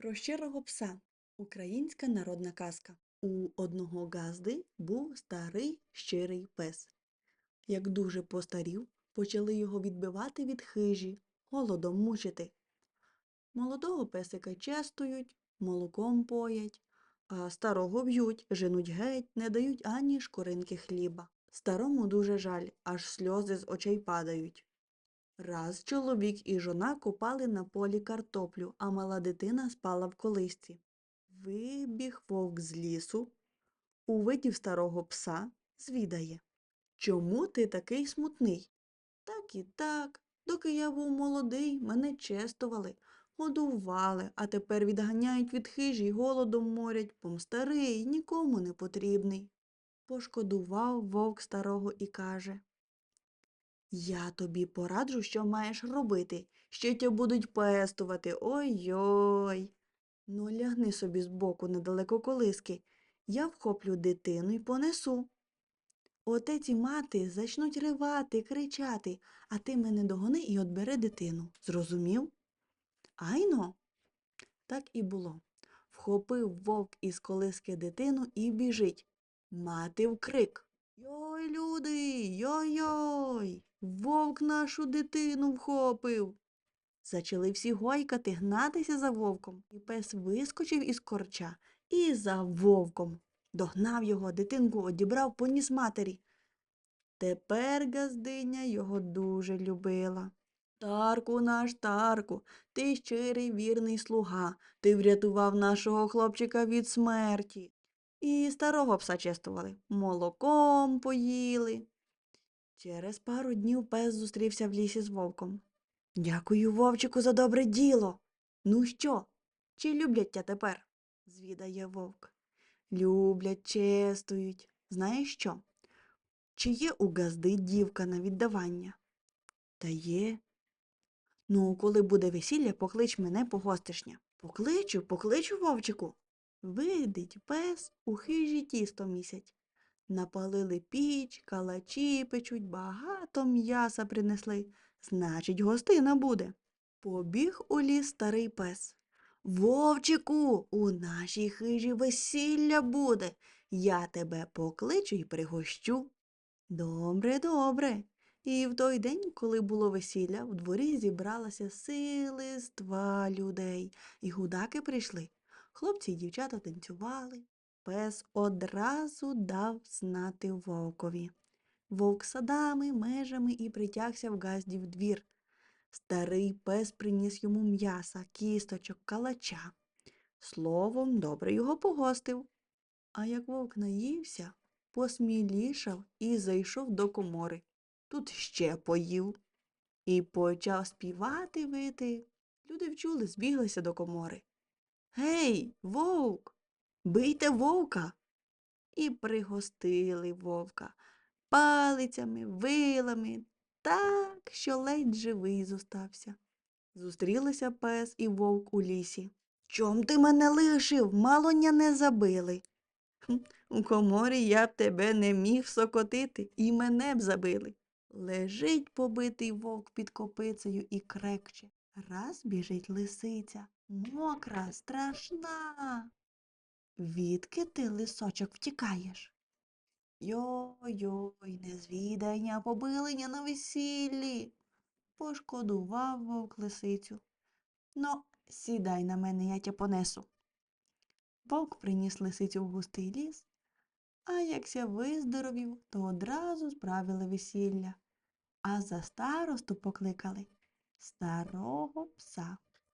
Про щирого пса. Українська народна казка. У одного газди був старий щирий пес. Як дуже постарів, почали його відбивати від хижі, голодом мучити. Молодого песика честують, молоком поять, а старого б'ють, женуть геть, не дають ані шкоринки хліба. Старому дуже жаль, аж сльози з очей падають. Раз чоловік і жона копали на полі картоплю, а мала дитина спала в колисці. Вибіг вовк з лісу, увидів старого пса, звідає. Чому ти такий смутний? Так і так. Доки я був молодий, мене честували, годували, а тепер відганяють від хижі голодом морять, бом старий, нікому не потрібний. Пошкодував вовк старого і каже. Я тобі пораджу, що маєш робити, що тя будуть пестувати. Ой-ой. Ну, лягни собі збоку недалеко колиски. Я вхоплю дитину й понесу. Отець і мати зачнуть ривати, кричати, а ти мене догони і отбери дитину. Зрозумів? Айно. Так і було. Вхопив вовк із колиски дитину і біжить. Мати вкрик. Йой, люди, йой-йой, вовк нашу дитину вхопив. Зачали всі гойкати, гнатися за вовком. І пес вискочив із корча і за вовком. Догнав його, дитинку одібрав, поніс матері. Тепер газдиня його дуже любила. Тарку наш Тарку, ти щирий вірний слуга, ти врятував нашого хлопчика від смерті. І старого пса чествували, молоком поїли. Через пару днів пес зустрівся в лісі з вовком. Дякую, вовчику, за добре діло. Ну що, чи люблять тя тепер? звідає вовк. Люблять, честують. Знаєш що? Чи є у газди дівка на віддавання? Та є. Ну, коли буде весілля, поклич мене погостишня. Покличу, покличу вовчику. Видить пес у хижі тісто місять. Напалили піч, калачі печуть, багато м'яса принесли. Значить, гостина буде. Побіг у ліс старий пес. Вовчику, у нашій хижі весілля буде. Я тебе покличу й пригощу. Добре, добре. І в той день, коли було весілля, в дворі зібралася силиства людей, і гудаки прийшли. Хлопці й дівчата танцювали. Пес одразу дав знати вовкові. Вовк садами, межами і притягся в газдів двір. Старий пес приніс йому м'яса, кісточок, калача. Словом, добре його погостив. А як вовк наївся, посмілішав і зайшов до комори. Тут ще поїв. І почав співати вити. Люди вчули, збіглися до комори. Гей, вовк, бийте вовка. І пригостили вовка палицями, вилами, так, що ледь живий зостався. Зустрілися пес і вовк у лісі. Чом ти мене лишив? Малоня не забили. «Хм, У коморі я б тебе не міг сокотити, і мене б забили. Лежить побитий вовк під копицею і крекче. Раз біжить лисиця, мокра, страшна. Відки ти, лисочок, втікаєш? Йой-йой, незвідання, побилення на весіллі. Пошкодував вовк лисицю. Ну, сідай на мене, я тя понесу. Вовк приніс лисицю в густий ліс, а якся виздоровів, то одразу справили весілля, а за старосту покликали старого пса.